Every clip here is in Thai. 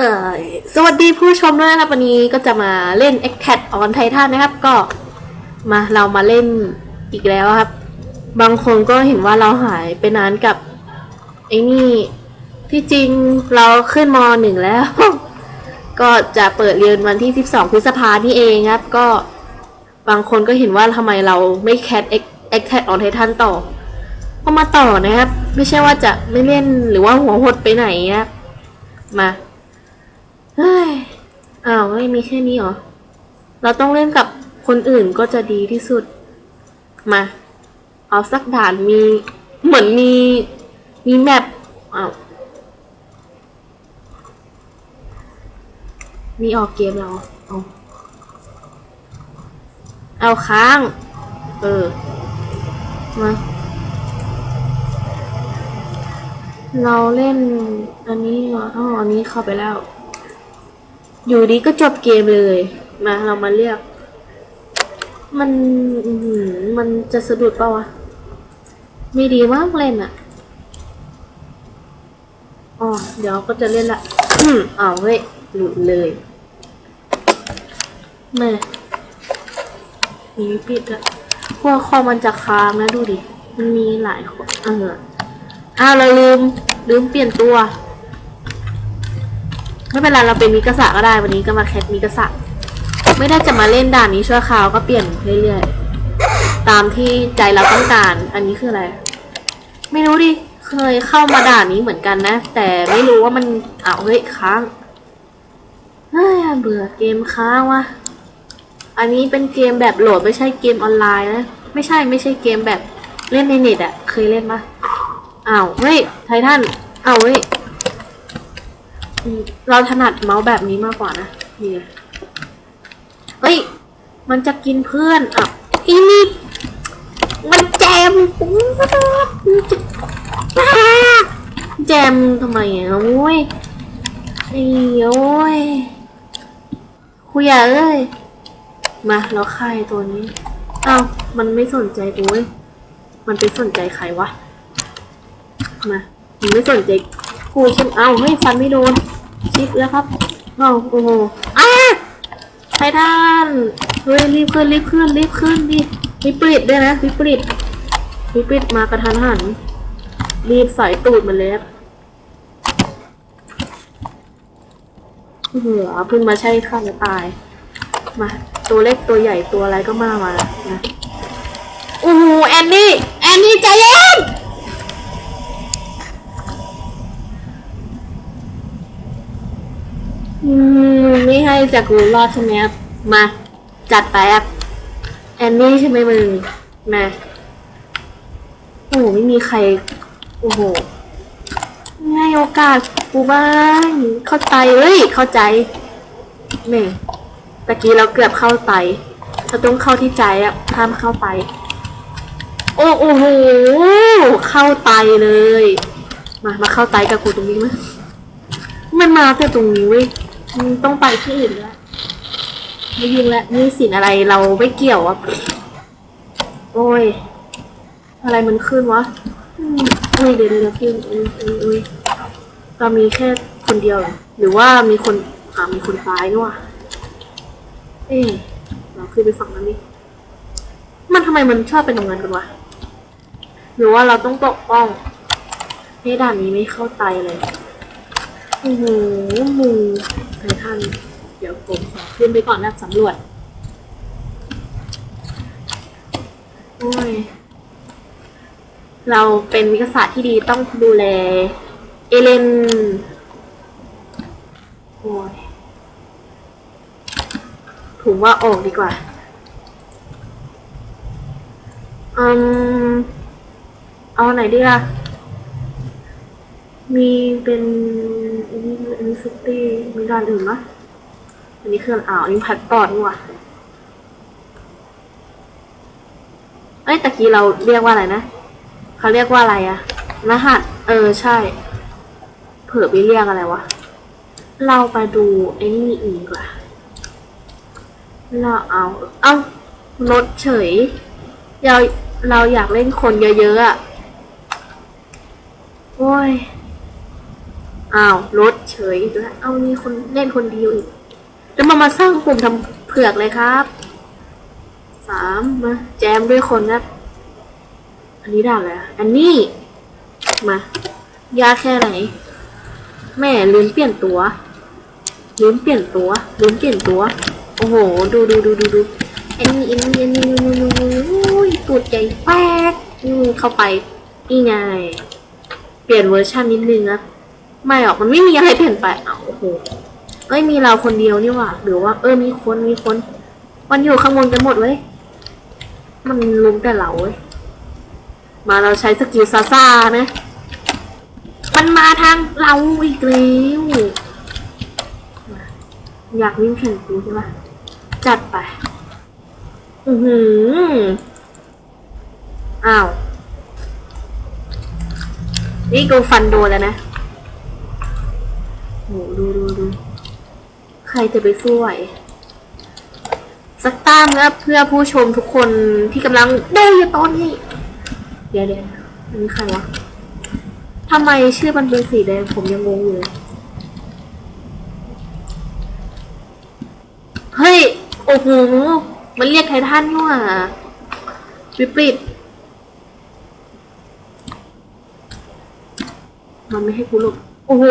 เออสวัสดีผู้ชมด้วยนะครับ วันนี้ก็จะมาเล่น a c t a t on Titan นะครับ ก็มาเรามาเล่นอีกแล้วครับ บางคนก็เห็นว่าเราหายไปนานกับไอ้นี่ที่จริงเราขึ้นมหนึ่งแล้ว ก็จะเปิดเรียนวันที่ 12 พฤษภานี่เองครับ ก็บางคนก็เห็นว่าทำไมเราไม่แคท a c t a t on Titan ต่อก็มาต่อนะครับ ไม่ใช่ว่าจะไม่เล่นหรือว่าหัวหดไปไหนนะครับมา เฮ้ยอ้าวไม่มีแค่นี้เหรอ เราต้องเล่นกับคนอื่นก็จะดีที่สุด มา เอาสักด่านมี เหมือนมี มีแมปอ้าวมีออกเกมแล้วเอาเอาค้าง เออ มา เราเล่น อันนี้เหรออ๋ออันนี้เข้าไปแล้ว อยู่ดีก็จบเกมเลย มาเรามาเรียกมันมันจะสะดุดเปล่าวะ ไม่ดีมากเล่นอะอ๋อ เดี๋ยวก็จะเล่นละ อืมเอาเฮ้ย หลุดเลยแม่มีปิดอะพวกคอมมันจะค้างนะดูดิ มันมีหลายคนเอออ้าวเราลืม ลืมเปลี่ยนตัว ไม่เป็นไรเราเป็นมิกาสะก็ได้วันนี้ก็มาแคทมิกาสะไม่ได้จะมาเล่นด่านนี้ชั่วคราวก็เปลี่ยนเรื่อยๆตามที่ใจเราต้องการ อันนี้คืออะไร ไม่รู้ดิเคยเข้ามาด่านนี้เหมือนกันนะ แต่ไม่รู้ว่ามันอ้าวเฮ้ยค้างเฮ้ยเบื่อเกมค้างวะอันนี้เป็นเกมแบบโหลดไม่ใช่เกมออนไลน์นะไม่ใช่ไม่ใช่เกมแบบเล่นในเน็ตอะเคยเล่นปะอ้าวเฮ้ยไททันอ้าวเฮ้ย เราถนัดเมาส์แบบนี้มากกว่านะนี่เฮ้ย มันจะกินเพื่อนอะอีนี่มันแจมแจมทำไมอะโอ้ยไอ้โอ้ยคุยอะเอ้ยมาเราฆ่าไอ้ตัวนี้อ้าวมันไม่สนใจกูเว้ยมันไปสนใจใครวะมามันไม่สนใจกูใช่ไหมเอาเฮ้ยฟันไม่โดน ชิปแล้วครับโอ้โหอ้าไททันเฮ้ยรีบขึ้นรีบขึ้นรีบขึ้นดิวิปริตด้วยนะวิปริตวิปริตมากระทันหัน รีบใส่ตูดมันเลยครับเหือเพิ่งมาใช่ข้าจะตาย มา ตัวเล็กตัวใหญ่ตัวอะไรก็มามานะโอ้โหแอนนี่ แอนนี่ใจเย็น อืมไม่ ให้จากรู้รอดใช่ไหมครับมาจัดไปครับแอนนี่ใช่ไหมมึงมาโอ้โหไม่มีใคร โอ้โหให้โอกาสกูบ้างเข้าใจเอ้ยเข้าใจแม่ตะกี้เราเกือบเข้าไปเราต้องเข้าที่ใจอะห้ามเข้าไป โอ้โอ้โหเข้าไตเลย มามาเข้าไตกับกูตรงนี้มั้ยมันมาแต่ตรงนี้เว้ย ต้องไปที่อื่นแล้วไม่ยุ่งแล้วนี่สินอะไรเราไม่เกี่ยวอะโอ้ย อะไรมันขึ้นวะอืมอุ้ยเดี๋ยวเดี๋ยวพี่อุ้ยอุ้ยอุ้ยเรามีแค่คนเดียวหรือว่ามีคนอ่ามีคนตายนี่วะเอ๊เราขึ้นไปฝั่งนั้นดิมันทำไมมันชอบเป็นตรงนั้นกันวะหรือว่าเราต้องปกป้องให้ด่านนี้ไม่เข้าไตเลยโอ้โหมู ไททันเดี๋ยวผมขอขึ้นไปก่อนนะสำรวจ โอ้ย เราเป็นวิทยาศาสตร์ที่ดีต้องดูแล เอเลน โอ้ยผมว่าออกดีกว่า อืม เอาไหนดีล่ะ มีเป็นอันนี้อันนี้ซิตี้มีด้านอื่นปะอันนี้คืออ่าวอันนี้พัดปอดว่ะเอ้ยตะกี้เราเรียกว่าอะไรนะเขาเรียกว่าอะไรอะรหัสเออใช่ เผื่อไปเรียกอะไรวะเราไปดูไอ้นี่อีกดีกว่าเราเอาเอาลดเฉยเราเราอยากเล่นคนเยอะๆอะโอ้ย อ้าวรถเฉยอีกแล้วเอามีคนเล่นคนเดียวอีก แล้วมามาสร้างกลุ่มทำเผือกเลยครับสามมาแจมด้วยคนครับ อันนี้ด่าเลยอันนี้ มายากแค่ไหน แม่ลืมเปลี่ยนตัวลืมเปลี่ยนตัวลืมเปลี่ยนตัว โอ้โห ดูดูดูดูดูอันนี้อันนี้อันนี้นูนูนูนูอุ้ยตูดใหญ่แป๊กอืมเข้าไปนี่ไง เปลี่ยนเวอร์ชันนิดนึงนะ ไม่หรอกมันไม่มีอะไรเปลี่ยนไปอ้าวโอ้โหเอ้ยมีเราคนเดียวนี่หว่าหรือว่า เออมีคนมีคน มันอยู่ข้างบนกันหมดเว้ยมันลุมแต่เราเว้ยมาเราใช้สกิลซาซ่านะมันมาทางเราอีกแล้วอยากวิ่งแข่งกูใช่ปะจัดไป อือหืออ้าว นี่กูฟันโดนแล้วนะ โหดูดูดูใครจะไปสู้ไหวสักตามครับเพื่อผู้ชมทุกคนที่กำลังดูอยู่ตอนนี้ เดี๋ยวเดี๋ยวอันนี้ใครวะทำไมชื่อมันเป็นสีแดงผมยังงงอยู่เลยเฮ้ย โอ้โห มันเรียกไททันนี่ว่าวิปริตมันไม่ให้กูหลบ โอ้โห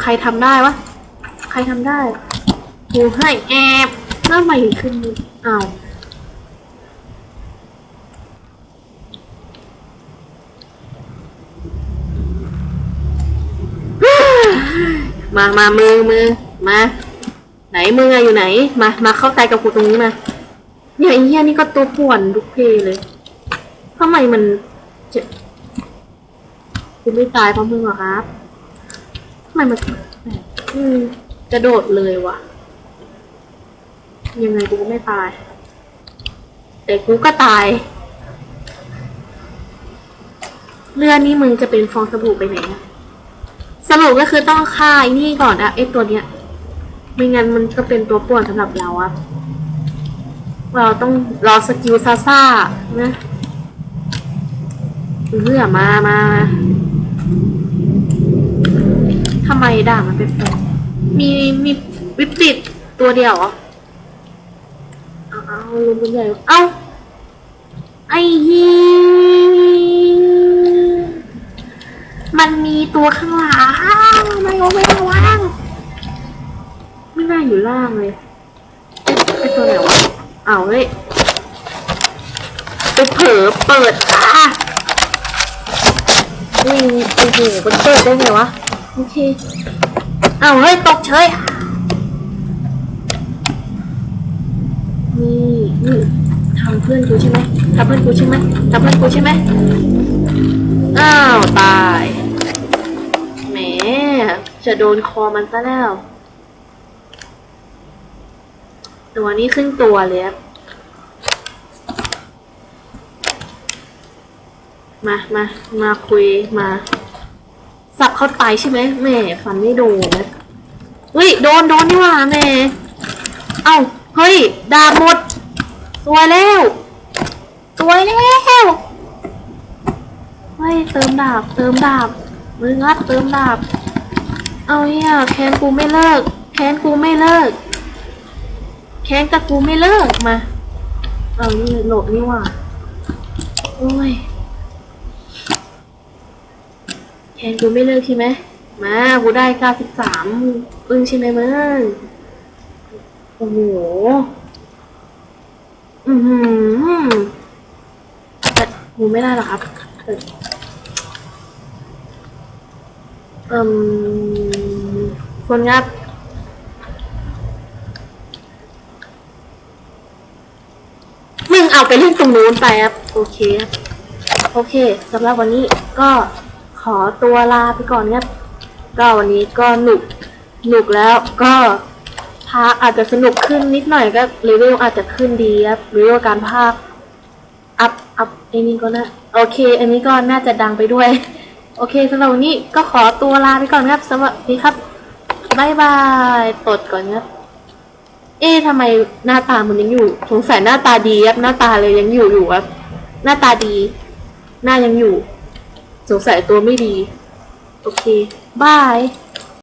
ใครทำได้วะ ใครทำได้กูให้แอบแล้วทำไมถึงขึ้นอ้าวมามามือมือมา ไหนมืออะอยู่ไหน มา มาเข้าใจกับกูตรงนี้มา เนี่ยไอ้เหี้ยนี่ก็ตัวป่วนทุกเพลเลยทำไมมันจะกูไม่ตายเพราะมึงหรอครับ ไมมันอืมกระโดดเลยวะยังไงกูก็ไม่ตาย แต่กูก็ตาย เรื่องนี้มึงจะเป็นฟองสบู่ไปไหนอะสรุปก็คือต้องฆ่าไอ้นี่ก่อนอะไอ้ตัวเนี้ย ไม่งั้นมันก็เป็นตัวป่วนสำหรับเราอะเราต้องรอสกิลซาซ่านะเลือมามา ไมด่ามันเป็นแบบมีมีวิปริตตัวเดียวเหรอเอาเอาลงเป็นใหญ่เอาไอ้ยีมันมีตัวข้างหลังไม่เอาไม่ระวังไม่น่าอยู่ล่างเลยไอตัวไหนวะเอาเฮ้ยไปเผลอเปิดอะวิ่งโอ้โหมันเปิดได้ไงวะ โอเค เอาเฮ้ย ตกเฉยนี่นี่ทำเพื่อนกูใช่ไหมทำเพื่อนกูใช่ไหมทำเพื่อนกูใช่ไหมอ้าว ตาย แหม จะโดนคอมันซะแล้ว ตัวนี้ครึ่งตัวเลยครับมา มา มาคุย มา สับเข้าไปใช่ไหมแม่ฟันไม่โดนนะเฮ้ยโดนโดนนี่หว่าแม่เอ้าเฮ้ยดาบหมดสวยแล้วสวยแล้วเฮ้ยเติมดาบเติมดาบมืองัดเติมดาบ เอาเนี่ยแคนกูไม่เลิกแคนกูไม่เลิกแคนกับกูไม่เลิกมา เอานี่โหลดนี่ว่ะโอ้ย แค นกูไม่เลิกใช่ไหมมากูได้เก้าสิบสามปึ้งใช่ไหมมึงโอ้โหอือหือแต่กูไม่ได้หรอกครับเอ่มคนงับมึงเอาไปเล่นตรงนู้นไปครับ โอเคครับ โอเคสำหรับวันนี้ก็ ขอตัวลาไปก่อนครับก็วันนี้ก็หนุกหนุกแล้วก็พาอาจจะสนุกขึ้นนิดหน่อยก็เลเวลอาจจะขึ้นดีครับเลเวลการพากย์อัพอัพไอ้นี่ก็น่าโอเค อันนี้ก็น่าจะดังไปด้วย โอเคสำหรับวันนี้ก็ขอตัวลาไปก่อนครับสวัสดีครับบายบายตดก่อนครับ เอ๊ะทำไมหน้าตามันยังอยู่ สงสัยหน้าตาดีครับหน้าตาเลยยังอยู่อยู่ครับ หน้าตาดี หน้ายังอยู่ สงสัยตัวไม่ดี โอเค บาย